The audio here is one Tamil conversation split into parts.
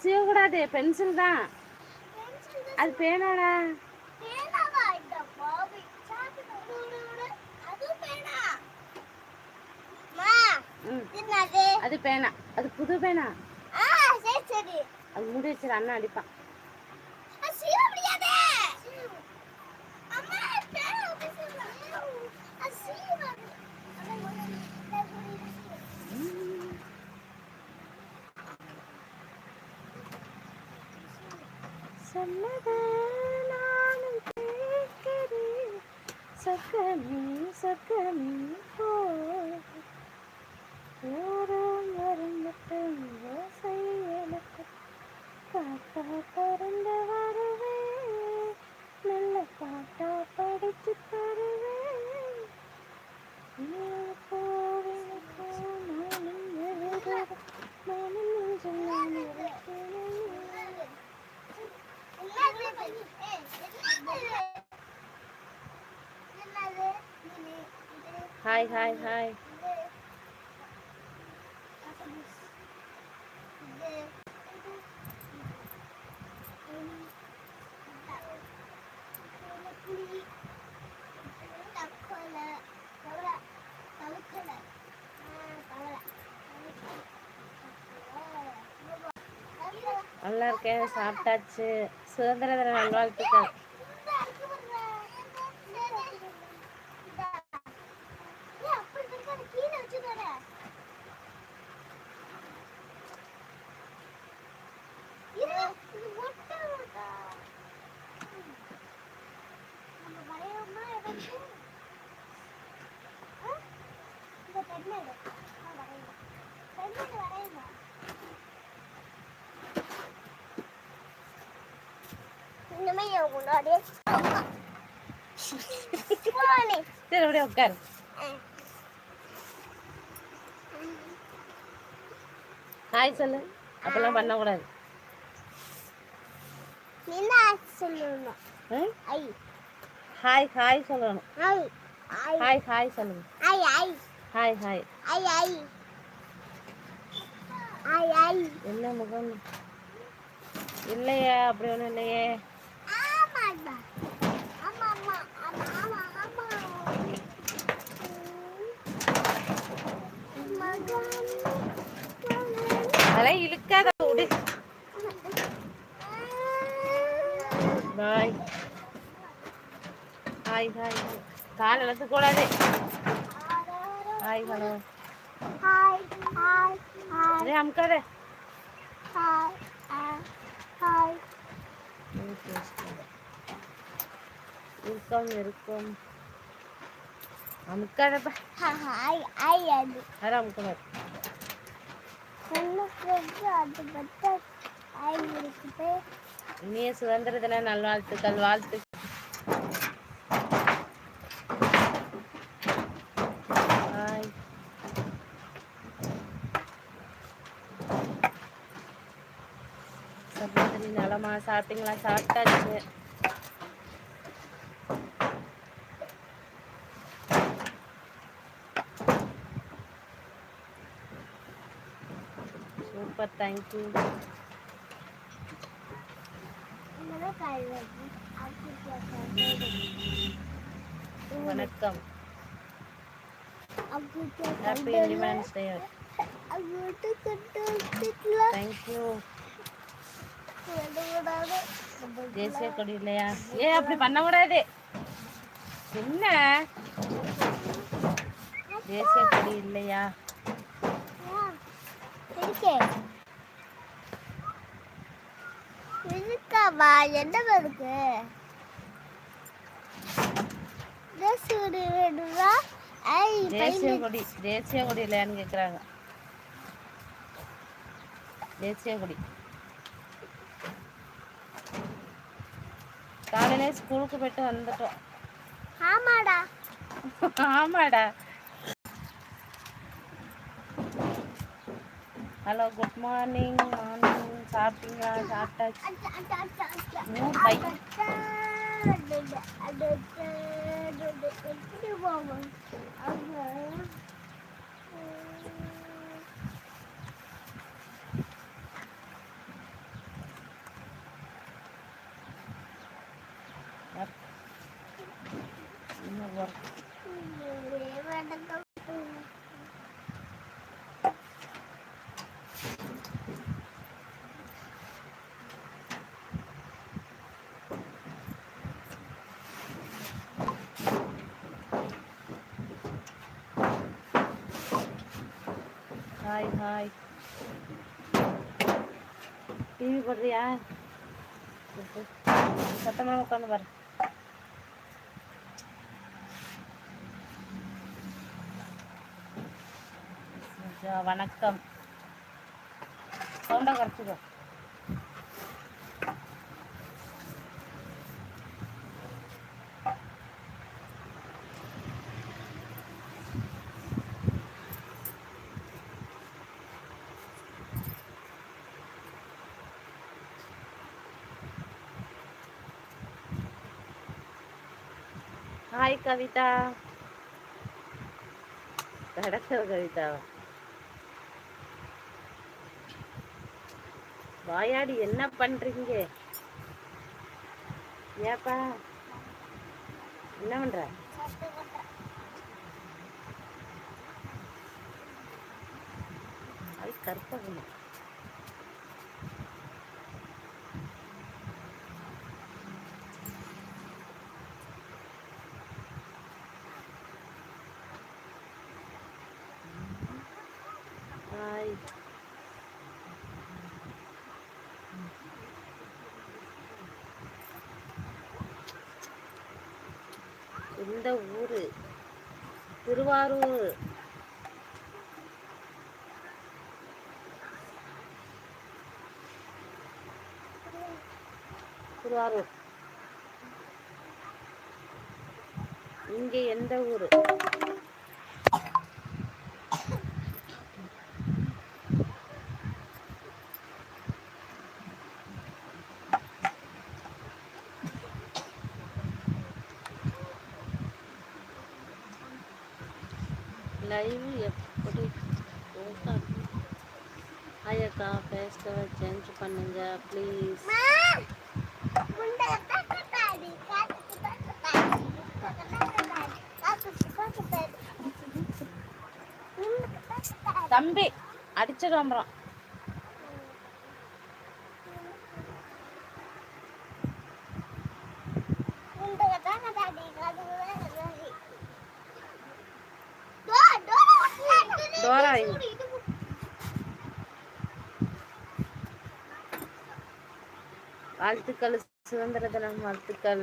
அதெல்லாம் செய்யக்கூடாது பென்சில் தான் அது பேனாடா? அது பேனா. அது புது பேனா. அது முடி வச்சிரு அண்ணன் அடிப்பான் அது சீவ முடியாதே. அம்மா, பேனா எப்படி சீவலாம்? அது சீவாது. சொன்னதை நானும் கேட்கிறேன். சொர்க்கமே சொர்க்கமே போரம் ஓரம் ஓசை எனக்கு. காத்தா பறந்து வருவேன் நல்ல பாட்டா படிச்சு தருவேன் ஹாய் ஹாய் ஹாய் நல்லா இருக்கேன் சாப்பிட்டாச்சு. சுதந்திர தின நல்வாழ்த்துக்கள். சரி அப்படியே உட்காரு. ஹாய் சொல்லு. அப்பெல்லாம் பண்ணக்கூடாது. என்ன சொல்லணும்? ஐ. ஹாய் ஹாய் சொல்லணும் ஹாய் ஹாய் சொல்லுங்க. ஐ ஐ ஹாய் ஹாய் ஐ ஐ ஐ ஐ என்ன முகம்? இல்லையே அப்படி ஒன்றும் இல்லையே. அதெல்லாம் இழுக்காத விடு. பாய் ஹாய் ஹாய் கால் இழக்கக்கூடாது hi hello hi hi hi அதே அமுக்காத ஹாய் ஹாய் இருக்கும் இருக்கும் அமுக்காதப்பா ஹாய் ஹாய் இனிய சுதந்திர தின நல்வாழ்த்துக்கள் வாழ்த்து ஹாய் சகோதரி நலமா சாப்பிட்டீங்களா சாப்பிட்டாச்சு சூப்பர் தேங்க்யூ நல்ல காய் வருது அது வணக்கம் அது ஹாப்பி இண்டிபெண்டன்ஸ் டே அது கட்டு தேங்க்யூ விடாது தேசிய கொடி இல்லையா? ஏ அப்படி பண்ணக்கூடாது. என்ன? தேசிய கொடி இல்லையா? இருக்கே இருக்காவா என்ன இருக்கு ட்ரெஸ் வேணுமா? ஐ தேசிய கொடி தேசிய கொடி இல்லையான்னு கேக்குறாங்க. தேசிய கொடி. காலையில ஸ்கூலுக்கு போயிட்டு வந்துட்டோம் ஆமாடா ஆமாடா ஹலோ குட் மார்னிங் மார்னிங் சாப்பிட்டீங்களா சாப்பிட்டாச்சு அச்சா, அச்சா, அச்சா, அச்சா. மூணு பை அச்சா, போகிறோம் ஹாய் ஹாய் டிவி போடுறியா சத்தமாக உட்காந்து பாரு சுஜா, வணக்கம் சவுண்டா குறைச்சிக்கோ ஹாய் கவிதா கடற்கரை வாயாடி என்ன பண்றீங்க? ஏப்பா என்ன பண்ற? அது கற்பகமா ஹாய் எந்த ஊரு திருவாரூர். திருவாரூர். இங்க எந்த ஊரு? லைவ் எப்படி அக்கா ஃபேஸ்ட்டை சேஞ்ச் பண்ணுங்க ப்ளீஸ் தம்பி அடிச்சிடும் அப்புறம் டோரா வாழ்த்துக்கள் சுதந்திர தினம் வாழ்த்துக்கள்.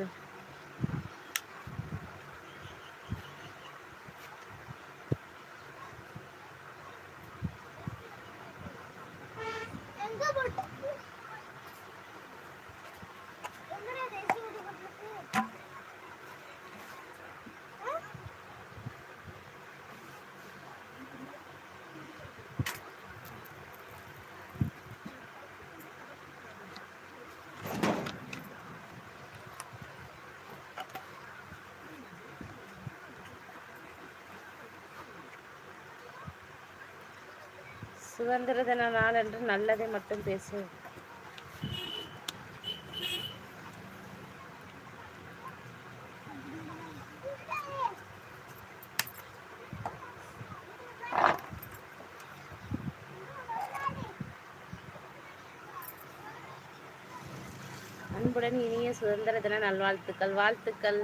சுதந்திர தின நாள் என்று நல்லதை மட்டும் பேசு. அன்புடன் இனிய சுதந்திர தின நல்வாழ்த்துக்கள். வாழ்த்துக்கள்.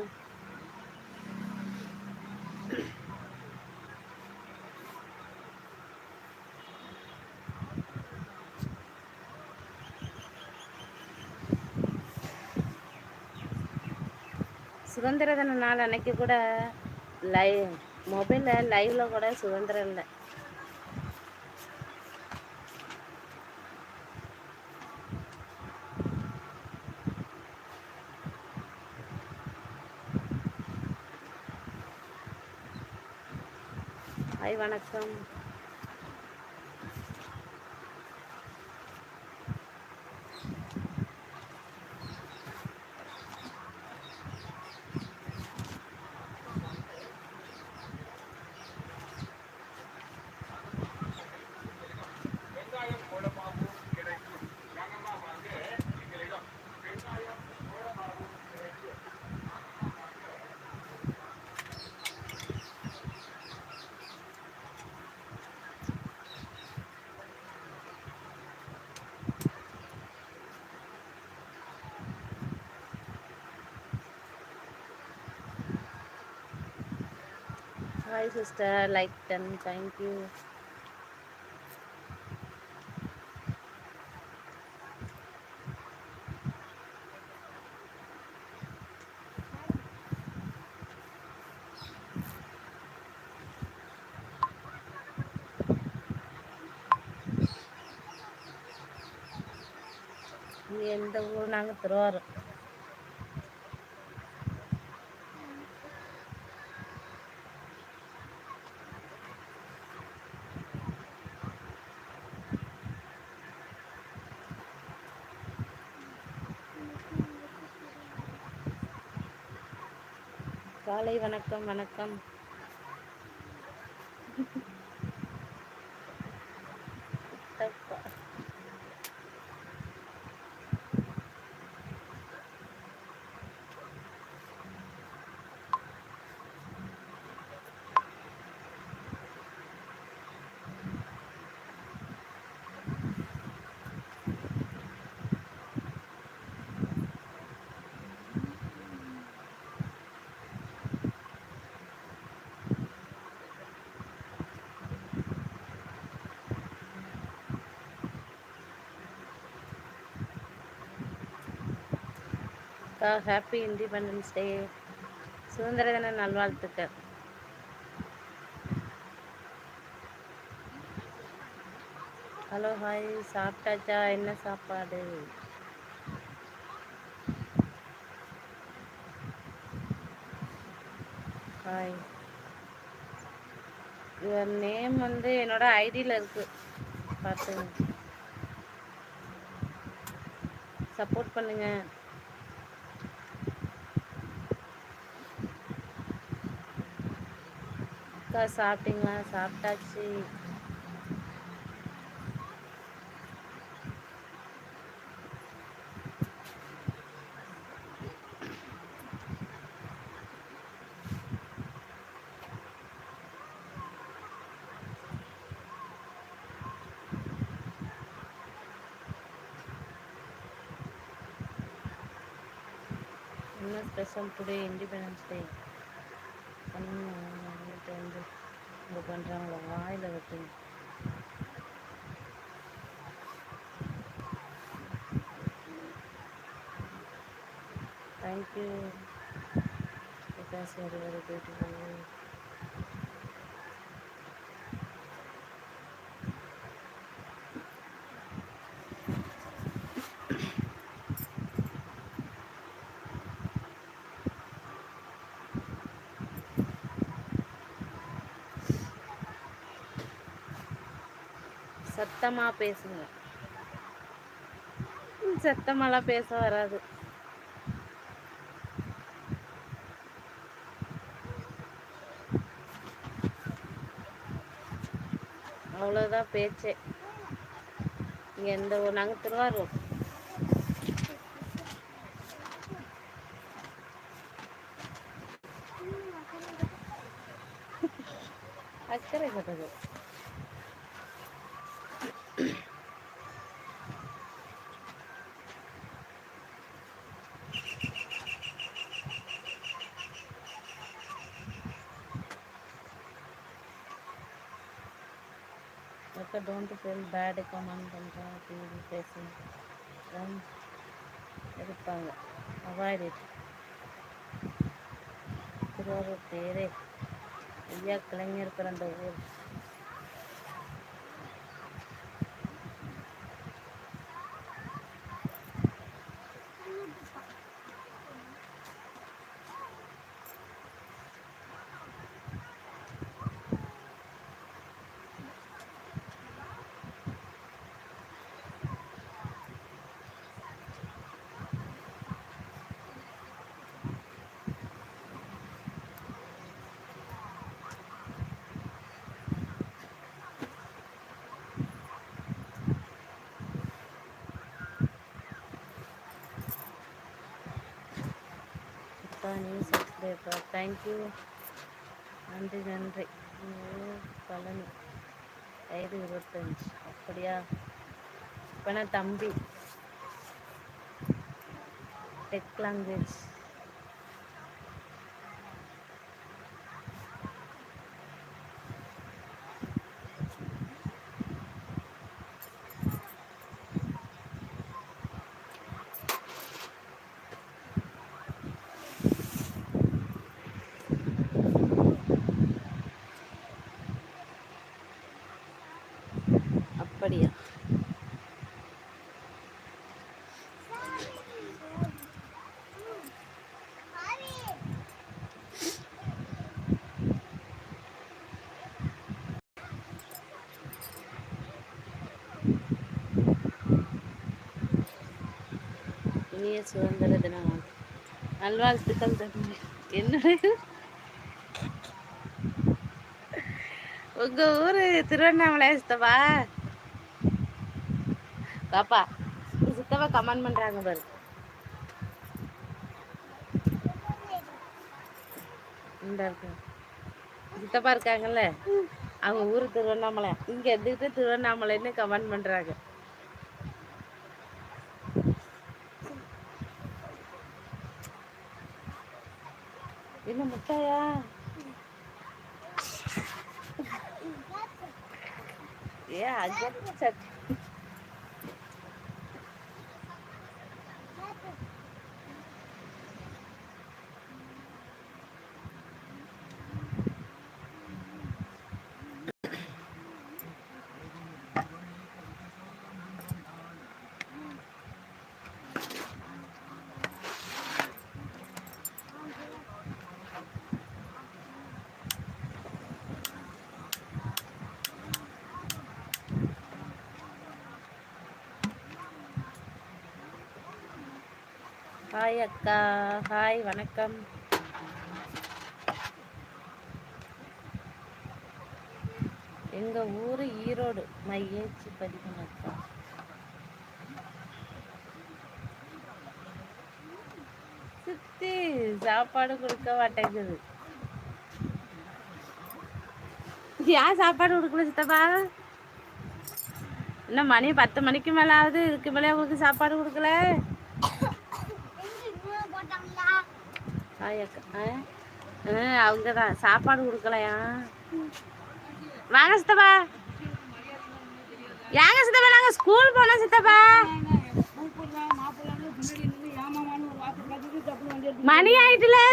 சுதந்திர தின நாள் அன்னைக்கு கூட லைவ் மொபைலில் லைவில் கூட சுதந்திரம் இல்லை. ஹாய் வணக்கம். Hi sister like ten thank you எந்த ஊர் நாங்கள் திருவாரூர். காலை வணக்கம் வணக்கம். அக்கா ஹாப்பி இண்டிபெண்டன்ஸ் டே சுதந்திர தின நல்வாழ்த்துக்கள். ஹலோ ஹாய் சாப்பிட்டாச்சா? என்ன சாப்பாடு? ஹாய் யுவர் நேம் வந்து என்னோட ஐடியில் இருக்கு. பார்த்துங்க சப்போர்ட் பண்ணுங்கள் அக்கா சாப்பிட்டீங்களா? சாப்பிட்டாச்சு. என்ன ஸ்பெஷல் டுடே இண்டிபெண்டன்ஸ் டே இது பண்ணுறாங்களோ வாயில் வெட்டுங்க thank you because very very beautiful சத்தமா பேசுங்க. சத்தமெல்லாம் சத்தமாலாம் பேச வராது. அவ்வளோதான் பேச்சே. இங்கே எந்த ஒரு நாங்கள் திருவாரூர். அக்கறை கட்டது அக்கா டோன்ட் ஃபீல் பேட் கமெண்ட் பண்ணுறேன் டிவி பேசி இருப்பாங்க. அவாய்ட் இட் திருவாரூர் பேரே ஐயா கலைஞர் பிறந்த ஊர். அப்படியாப்பா தேங்க்யூ நன்றி நன்றி. பழனி. வயது இருபத்தஞ்சி. அப்படியா? இப்போ நான் தம்பி. டெக் லாங்குவேஜ் இனிய சுதந்திர தினம் நல்வாழ்த்துக்கள் தம்பி. என்ன உங்க ஊரு திருவண்ணாமலை சித்தப்பா? பாப்பா சித்தப்பா கமெண்ட் பண்றாங்க பாரு. இந்த சித்தப்பா இருக்காங்கல்ல? அவங்க ஊரு திருவண்ணாமலை. இங்க எடுத்துக்கிட்டு திருவண்ணாமலைன்னு கமெண்ட் பண்றாங்க. என்ன முட்டையா ஏ அங்க சட் ஹாய் அக்கா. ஹாய் வணக்கம். எங்க ஊரு ஈரோடு. மையேச்சி பதிகம் அக்கா. சுத்தி சாப்பாடு கொடுக்க மாட்டேங்குது. ஏன் சாப்பாடு கொடுக்கல சித்தப்பா? இன்னும் மணி பத்து மணிக்கு மேலே ஆகுது இதுக்கு மேலே உங்களுக்கு சாப்பாடு கொடுக்கல? ஹாய் அக்கா அவங்க தான் சாப்பாடு கொடுக்கலையா? வாங்க சித்தப்பா. ஏங்க சித்தப்பா நாங்கள் ஸ்கூல் போனோம் சித்தப்பா. மணி ஆயிட்டுல.